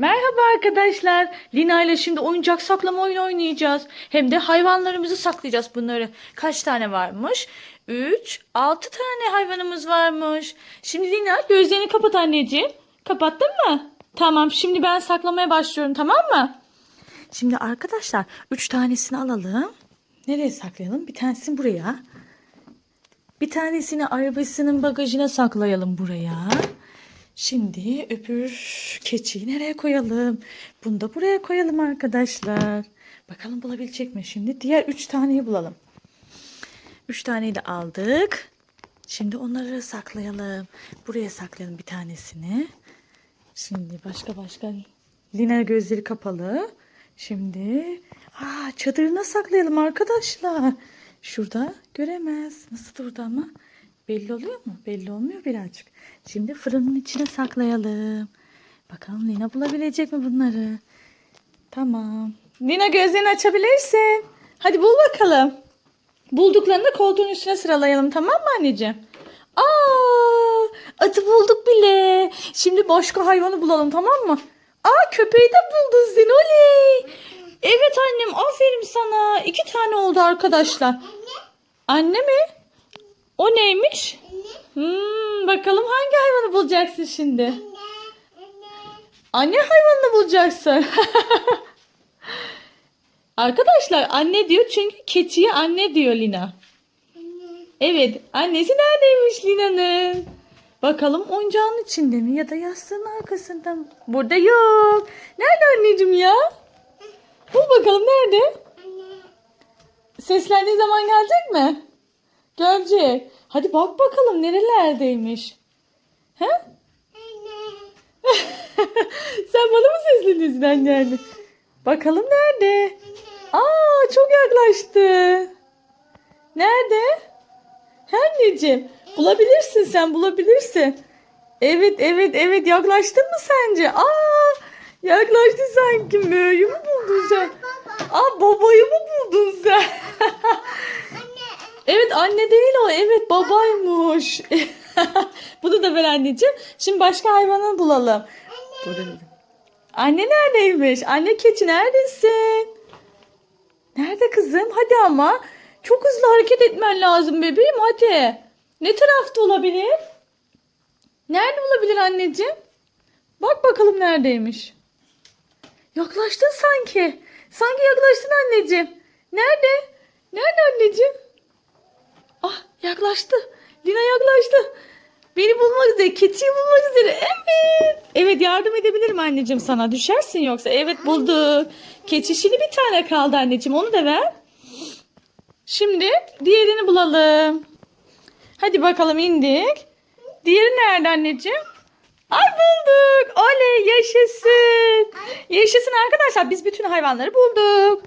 Merhaba arkadaşlar. Lina ile şimdi oyuncak saklama oyunu oynayacağız. Hem de hayvanlarımızı saklayacağız bunları. Kaç tane varmış? 3, 6 tane hayvanımız varmış. Şimdi Lina gözlerini kapat anneciğim. Kapattın mı? Tamam şimdi ben saklamaya başlıyorum tamam mı? Şimdi arkadaşlar 3 tanesini alalım. Nereye saklayalım? Bir tanesini buraya. Bir tanesini arabasının bagajına saklayalım buraya. Şimdi öbür keçiyi nereye koyalım? Bunu da buraya koyalım arkadaşlar. Bakalım bulabilecek mi? Şimdi diğer üç taneyi bulalım. Üç taneyi de aldık. Şimdi onları saklayalım. Buraya saklayalım bir tanesini. Şimdi başka başka. Lina gözleri kapalı. Şimdi aa, çadırına saklayalım arkadaşlar. Şurada göremez. Nasıl durdu ama? Belli oluyor mu? Belli olmuyor birazcık. Şimdi fırının içine saklayalım. Bakalım Lina bulabilecek mi bunları? Tamam. Lina gözlerini açabilirsin. Hadi bul bakalım. Bulduklarını da koltuğun üstüne sıralayalım tamam mı anneciğim? Aa, atı bulduk bile. Şimdi başka hayvanı bulalım tamam mı? Aa köpeği de buldun sen. Evet annem aferin sana. İki tane oldu arkadaşlar. Anne mi? O neymiş? Hmm, bakalım hangi hayvanı bulacaksın şimdi? Anne hayvanını bulacaksın. Arkadaşlar anne diyor çünkü keçiye anne diyor Lina. Evet annesi neredeymiş Lina'nın? Bakalım oyuncağın içinde mi ya da yastığın arkasında mı? Burada yok. Nerede anneciğim ya? Bul bakalım nerede? Seslendiği zaman gelecek mi? Gelecek. Hadi bak bakalım nerelerdeymiş. He? Sen bana mı sesleniyorsun anne? Bakalım nerede? Aa çok yaklaştı. Nerede? He anneciğim. Bulabilirsin sen bulabilirsin. Evet evet evet yaklaştın mı sence? Aa yaklaştı sanki. Mö'yü mü buldun sen? Aa babayı mı buldun sen? Anne değil o. Evet babaymış. Bunu da ver anneciğim. Şimdi başka hayvanı bulalım. Burada. Anne neredeymiş? Anne keçi neredesin? Nerede kızım? Hadi ama. Çok hızlı hareket etmen lazım bebeğim hadi. Ne tarafta olabilir? Nerede olabilir anneciğim? Bak bakalım neredeymiş. Yaklaştın sanki. Sanki yaklaştın anneciğim. Nerede? Nerede anneciğim? Ah yaklaştı. Lina yaklaştı. Beni bulmak üzere. Keçiyi bulmak üzere. Evet. Evet yardım edebilirim anneciğim sana. Düşersin yoksa. Evet bulduk. Keçi şimdi bir tane kaldı anneciğim. Onu da ver. Şimdi diğerini bulalım. Hadi bakalım indik. Diğeri nerede anneciğim? Ay bulduk. Oley yaşasın. Yaşasın arkadaşlar. Biz bütün hayvanları bulduk.